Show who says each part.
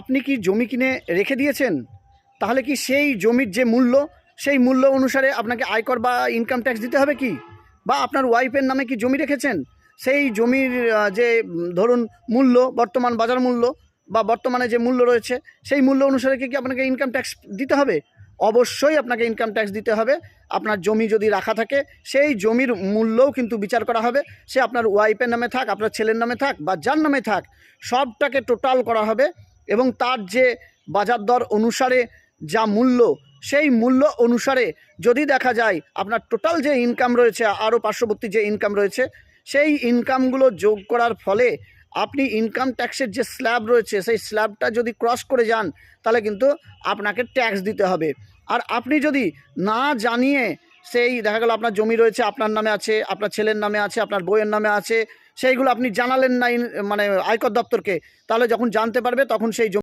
Speaker 1: আপনি কি জমি কিনে রেখে দিয়েছেন? তাহলে কি সেই জমির যে মূল্য, সেই মূল্য অনুসারে আপনাকে আয়কর বা ইনকাম ট্যাক্স দিতে হবে কি? বা আপনার ওয়াইফের নামে কি জমি রেখেছেন? সেই জমির যে ধরুন মূল্য, বর্তমান বাজার মূল্য বা বর্তমানে যে মূল্য রয়েছে, সেই মূল্য অনুসারে কি কি আপনাকে ইনকাম ট্যাক্স দিতে হবে? অবশ্যই আপনাকে ইনকাম ট্যাক্স দিতে হবে। আপনার জমি যদি রাখা থাকে, সেই জমির মূল্যও কিন্তু বিচার করা হবে। সে আপনার ওয়াইফের নামে থাক, আপনার ছেলের নামে থাক বা যার নামে থাক, সবটাকে টোটাল করা হবে। এবং তার যে বাজার দর অনুসারে যা মূল্য, সেই মূল্য অনুসারে যদি দেখা যায় আপনার টোটাল যে ইনকাম রয়েছে, আরও পার্শ্ববর্তী যে ইনকাম রয়েছে, সেই ইনকামগুলো যোগ করার ফলে আপনি ইনকাম ট্যাক্সের যে স্ল্যাব রয়েছে, সেই স্ল্যাবটা যদি ক্রস করে যান, তাহলে কিন্তু আপনাকে ট্যাক্স দিতে হবে। আর আপনি যদি না জানিয়ে সেই দেখা গেল আপনার জমি রয়েছে, আপনার নামে আছে, আপনার ছেলের নামে আছে, আপনার বইয়ের নামে আছে সেইগুলো আপনি জানালেন না মানে আয়কর দপ্তরকে তাহলে যখন জানতে পারবে তখন সেই